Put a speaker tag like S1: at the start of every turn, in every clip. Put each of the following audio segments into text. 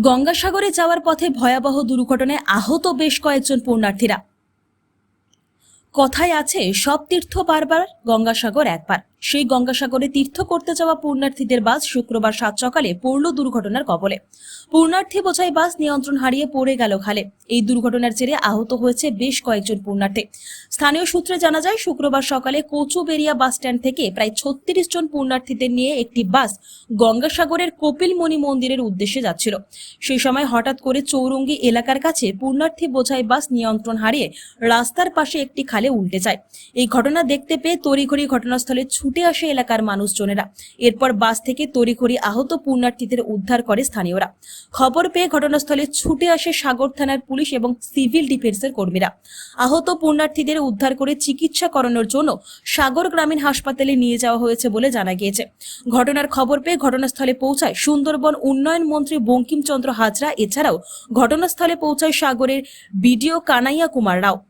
S1: গঙ্গাসাগরে যাওয়ার পথে ভয়াবহ দুর্ঘটনায় আহত বেশ কয়েকজন পুণ্যার্থীরা। কথায় আছে, সব তীর্থ বারবার গঙ্গাসাগর একবার। সেই গঙ্গাসাগরে তীর্থ করতে যাওয়া পুণ্যার্থীদের বাস শুক্রবার সাত সকালে পড়ল দুর্ঘটনার কবলে। পুণ্যার্থী বোঝাই বাস নিয়ন্ত্রণ হারিয়ে পড়ে গেল খালে। এই দুর্ঘটনার জেরে আহত হয়েছে বেশ কয়েকজন পুণ্যার্থী। স্থানীয় সূত্রে জানা যায়, শুক্রবার সকালে কোচুবেরিয়া বাস স্ট্যান্ড থেকে প্রায় ছত্রিশ জন পুণ্যার্থীদের নিয়ে একটি বাস গঙ্গাসাগরের কপিলমণি মন্দিরের উদ্দেশ্যে যাচ্ছিল। সেই সময় হঠাৎ করে চৌরঙ্গি এলাকার কাছে পুণ্যার্থী বোঝাই বাস নিয়ন্ত্রণ হারিয়ে রাস্তার পাশে একটি খালে উল্টে যায়। এই ঘটনা দেখতে পেয়ে তড়িঘড়ি ঘটনাস্থলে ছুটে আসে এলাকার মানুষজনেরা। এরপর বাস থেকে তড়িঘড়ি আহত পুণ্যার্থীদের উদ্ধার করে স্থানীয়রা। খবর পেয়ে ঘটনাস্থলে ছুটে আসে সাগর থানার পুলিশ এবং সিভিল ডিফেন্সের কর্মীরা। আহত পুণ্যার্থীদের উদ্ধার করে চিকিৎসা করানোর জন্য সাগর গ্রামীণ হাসপাতালে নিয়ে যাওয়া হয়েছে বলে জানা গিয়েছে। ঘটনার খবর পেয়ে ঘটনাস্থলে পৌঁছায় সুন্দরবন উন্নয়ন মন্ত্রী বঙ্কিমচন্দ্র হাজরা। এছাড়াও ঘটনাস্থলে পৌঁছায় সাগরের বিডিও কানাইয়া কুমার রাও।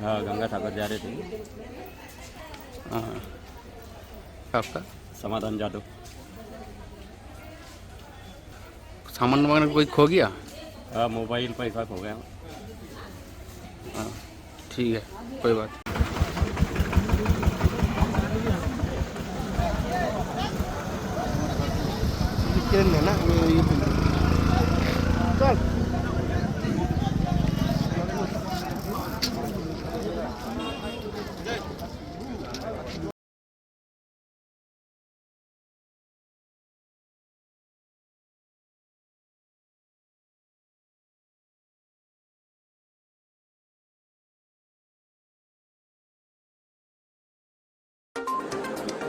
S2: हाँ गंगा सागर जा रहे थे।
S3: हाँ आपका?
S2: समाधान जादव
S3: सामान वामान कोई खो गया?
S2: हाँ मोबाइल पैसा खो गया
S3: हाँ। ठीक है कोई बात